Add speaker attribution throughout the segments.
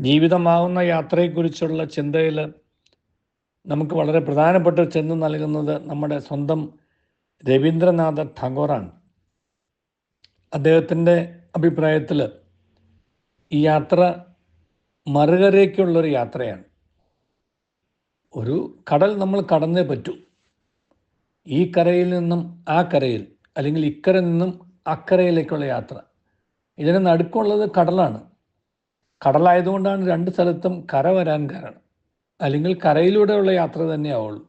Speaker 1: ജീവിതമാവുന്ന യാത്രയെക്കുറിച്ചുള്ള ചിന്തയിൽ നമുക്ക് വളരെ പ്രധാനപ്പെട്ട ചിന്ത നൽകുന്നത് നമ്മുടെ സ്വന്തം രവീന്ദ്രനാഥ ടാഗോറാണ്. അദ്ദേഹത്തിന്റെ അഭിപ്രായത്തിൽ ഈ യാത്ര മറുകരയ്ക്കുള്ളൊരു യാത്രയാണ്. ഒരു കടൽ നമ്മൾ കടന്നേ പറ്റൂ. ഈ കരയിൽ നിന്നും ആ കരയിൽ അല്ലെങ്കിൽ ഇക്കര നിന്നും അക്കരയിലേക്കുള്ള യാത്ര. ഇതിന് നടുക്കുള്ളത് കടലാണ്. കടലായതുകൊണ്ടാണ് രണ്ട് സ്ഥലത്തും കര വരാൻ കാരണം. അല്ലെങ്കിൽ കരയിലൂടെയുള്ള യാത്ര തന്നെയാവുള്ളൂ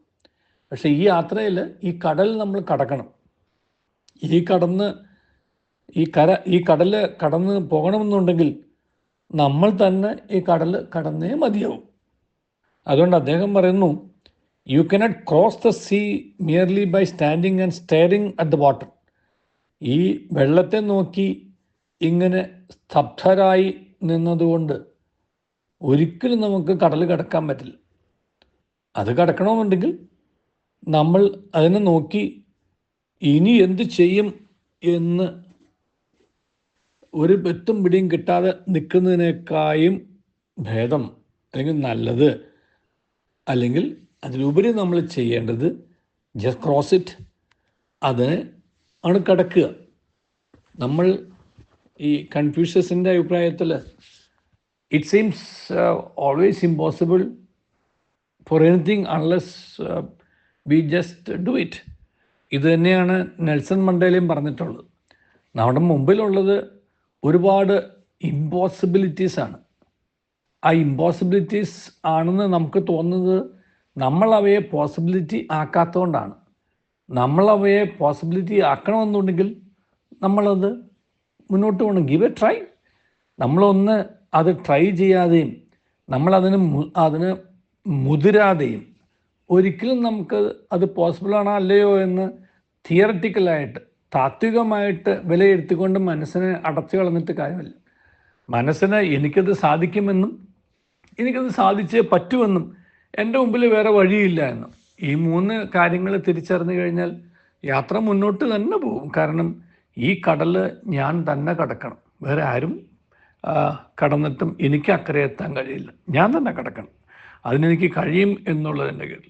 Speaker 1: പക്ഷെ ഈ യാത്രയിൽ ഈ കടൽ നമ്മൾ കടക്കണം. ഈ കടന്ന് ഈ കര ഈ കടൽ കടന്ന് പോകണമെന്നുണ്ടെങ്കിൽ നമ്മൾ തന്നെ ഈ കടൽ കടന്നേ മതിയാവും. അതുകൊണ്ട് അദ്ദേഹം പറയുന്നു you cannot cross the sea merely by standing and staring at the water ഈ വെള്ളത്തെ നോക്കി ഇങ്ങനെ സ്തബ്ധരായി നിന്നതുകൊണ്ട് ഒരിക്കലും നമുക്ക് കടൽ കടക്കാൻ പറ്റില്ല. അത് കടക്കണമെന്നുണ്ടെങ്കിൽ നമ്മൾ അതിനെ നോക്കി ഇനി എന്ത് ചെയ്യും എന്ന് ഒരു പെറ്റും പിടിയും കിട്ടാതെ നിൽക്കുന്നതിനേക്കായും ഭേദം അല്ലെങ്കിൽ നല്ലത് അല്ലെങ്കിൽ അതിലുപരി നമ്മൾ ചെയ്യേണ്ടത് ജസ്റ്റ് ക്രോസ് ഇറ്റ് അതിനെ ആണ് കടക്കുക. നമ്മൾ ഈ കൺഫ്യൂഷ്യസിന്റെ അഭിപ്രായത്തിൽ it seems always impossible for anything unless we just do it ഇത് തന്നെയാണ് നെൽസൺ മണ്ടേലയും പറഞ്ഞിട്ടുള്ളത്. നമ്മുടെ മുമ്പിലുള്ളത് ഒരുപാട് ഇമ്പോസിബിലിറ്റീസ് ആണ്. ആ ഇമ്പോസിബിലിറ്റീസ് ആണെന്ന് നമുക്ക് തോന്നുന്നത് നമ്മൾ അവയെ പോസിബിലിറ്റി ആക്കാത്തതുകൊണ്ടാണ്. നമ്മൾ അവയെ പോസിബിലിറ്റി ആക്കണമെന്നുണ്ടെങ്കിൽ നമ്മളത് മുന്നോട്ട് പോകണം. ഗിവ് എ ട്രൈ നമ്മളൊന്ന് അത് ട്രൈ ചെയ്യാതെയും നമ്മളതിന് അതിന് മുതിരാതെയും ഒരിക്കലും നമുക്ക് അത് പോസിബിളാണോ അല്ലയോ എന്ന് തിയററ്റിക്കലായിട്ട് താത്വികമായിട്ട് വിലയിരുത്തിക്കൊണ്ട് മനസ്സിനെ അടച്ചു കളഞ്ഞിട്ട് കാര്യമില്ല. മനസ്സിന് എനിക്കത് സാധിക്കുമെന്നും എനിക്കത് സാധിച്ചേ പറ്റുമെന്നും എന്റെ മുമ്പിൽ വേറെ വഴിയില്ല എന്നും. ഈ മൂന്ന് കാര്യങ്ങൾ തിരിച്ചറിഞ്ഞു കഴിഞ്ഞാൽ യാത്ര മുന്നോട്ട് തന്നെ പോകും. കാരണം ഈ കടൽ ഞാൻ തന്നെ കടക്കണം. വേറെ ആരും കടന്നിട്ടും എനിക്ക് അക്കരെ എത്താൻ കഴിയില്ല. ഞാൻ തന്നെ കടക്കണം. അതിനെനിക്ക് കഴിയും എന്നുള്ളതിന്റെ കീഴിൽ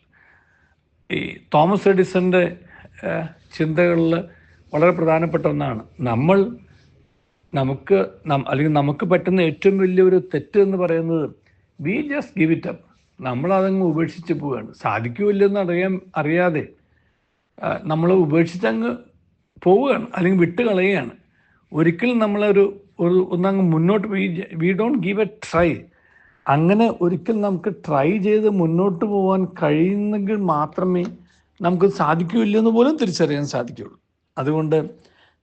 Speaker 1: ഈ തോമസ് എഡിസന്റെ ചിന്തകളിൽ വളരെ പ്രധാനപ്പെട്ട ഒന്നാണ്. നമ്മൾ നമുക്ക് അല്ലെങ്കിൽ നമുക്ക് പറ്റുന്ന ഏറ്റവും വലിയൊരു തെറ്റ് എന്ന് പറയുന്നത് we just give it up നമ്മളതങ്ങ് ഉപേക്ഷിച്ച് പോവുകയാണ്. സാധിക്കുമില്ലെന്ന് അറിയാൻ അറിയാതെ നമ്മൾ ഉപേക്ഷിച്ചങ്ങ് പോവുകയാണ് അല്ലെങ്കിൽ വിട്ട് കളയുകയാണ് ഒരിക്കലും നമ്മളൊരു ഒരു ഒന്നങ്ങ് മുന്നോട്ട് we don't give a try അങ്ങനെ ഒരിക്കൽ നമുക്ക് ട്രൈ ചെയ്ത് മുന്നോട്ട് പോകാൻ കഴിയുന്നെങ്കിൽ മാത്രമേ നമുക്ക് സാധിക്കില്ലെന്ന് പോലും തിരിച്ചറിയാൻ സാധിക്കുകയുള്ളൂ. അതുകൊണ്ട്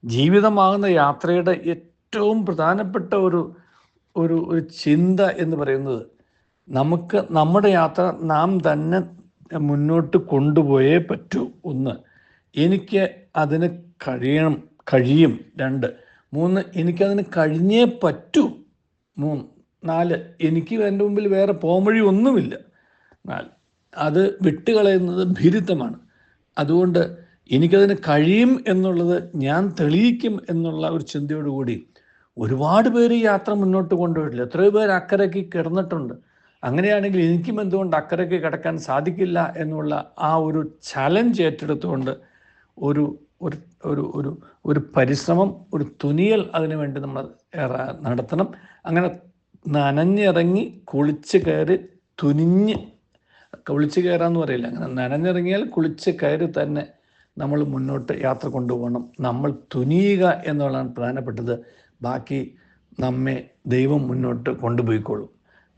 Speaker 1: ജീവിതമാകുന്ന യാത്രയുടെ ഏറ്റവും പ്രധാനപ്പെട്ട ഒരു ഒരു ഒരു ചിന്ത എന്ന് പറയുന്നത് നമുക്ക് നമ്മുടെ യാത്ര നാം തന്നെ മുന്നോട്ട് കൊണ്ടുപോയേ പറ്റൂ. ഒന്ന് എനിക്ക് അതിന് കഴിയണം കഴിയും. രണ്ട്. മൂന്ന് എനിക്കതിന് കഴിഞ്ഞേ പറ്റൂ. മൂന്ന്. നാല് എനിക്ക് എന്റെ മുമ്പിൽ വേറെ പോംവഴി ഒന്നുമില്ല. നാല്. അത് വിട്ടുകളയുന്നത് ഭീരുത്വമാണ്. അതുകൊണ്ട് എനിക്കതിന് കഴിയും എന്നുള്ളത് ഞാൻ തെളിയിക്കും എന്നുള്ള ഒരു ചിന്തയോടുകൂടി ഒരുപാട് പേര് യാത്ര മുന്നോട്ട് കൊണ്ടുപോയിട്ടില്ല. എത്രയോ പേർ അക്കരയ്ക്ക് കിടന്നിട്ടുണ്ട്. അങ്ങനെയാണെങ്കിൽ എനിക്കും എന്തുകൊണ്ട് അക്കരയ്ക്ക് കിടക്കാൻ സാധിക്കില്ല എന്നുള്ള ആ ഒരു ചലഞ്ച് ഏറ്റെടുത്തുകൊണ്ട് ഒരു ഒരു ഒരു ഒരു ഒരു പരിശ്രമം ഒരു തുനിയൽ അതിനു വേണ്ടി നമ്മൾ നടത്തണം. അങ്ങനെ നനഞ്ഞിറങ്ങി കുളിച്ച് കയറി തുനിഞ്ഞ് കുളിച്ച് കയറാന്ന് പറയില്ല. അങ്ങനെ നനഞ്ഞിറങ്ങിയാൽ കുളിച്ച് കയറി തന്നെ നമ്മൾ മുന്നോട്ട് യാത്ര കൊണ്ടുപോകണം. നമ്മൾ തുനിയുക എന്നുള്ളതാണ് പ്രധാനപ്പെട്ടത്. ബാക്കി നമ്മെ ദൈവം മുന്നോട്ട് കൊണ്ടുപോയിക്കോളും.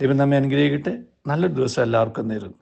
Speaker 1: ദൈവം നമ്മെ അനുഗ്രഹിക്കട്ടെ. നല്ലൊരു ദിവസം എല്ലാവർക്കും നേരുന്നു.